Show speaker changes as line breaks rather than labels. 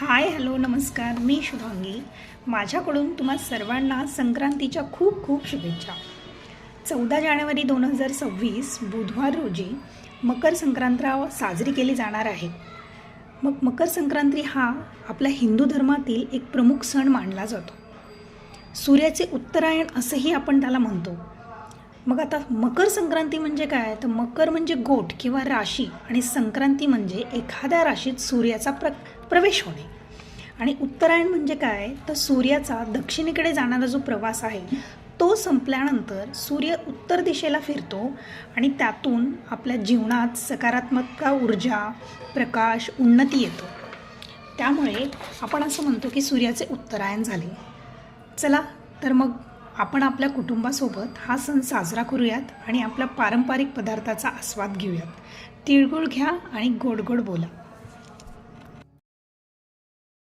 Hi hello नमस्कार. मी शुभांगी. माझ्याकडून तुम्हा सर्वांना संक्रांतीच्या खूप खूप शुभेच्छा. चौदा जानेवारी दोन हजार सव्वीस बुधवार रोजी मकर संक्रांत साजरी केली जाणार आहे. मग मकर संक्रांती हा आपल्या हिंदू धर्मातील एक प्रमुख सण मानला जातो. सूर्याचे उत्तरायण असंही आपण त्याला म्हणतो. मग आता मकर संक्रांती म्हणजे काय? तर मकर म्हणजे गोठ किंवा राशी आणि संक्रांती म्हणजे एखाद्या राशीत सूर्याचा प्र प्रवेश होणे. आणि उत्तरायण म्हणजे काय? तर सूर्याचा दक्षिणेकडे जाणारा जो प्रवास आहे तो संपल्यानंतर सूर्य उत्तर दिशेला फिरतो आणि त्यातून आपल्या जीवनात सकारात्मक ऊर्जा प्रकाश उन्नती येतो. त्यामुळे आपण असं म्हणतो की सूर्याचे उत्तरायण झाले. चला तर मग आपण आपल्या कुटुंबासोबत हा सण साजरा करूयात आणि आपल्या पारंपरिक पदार्थाचा आस्वाद घेऊयात. तिळगुळ घ्या आणि गोड गोड बोला.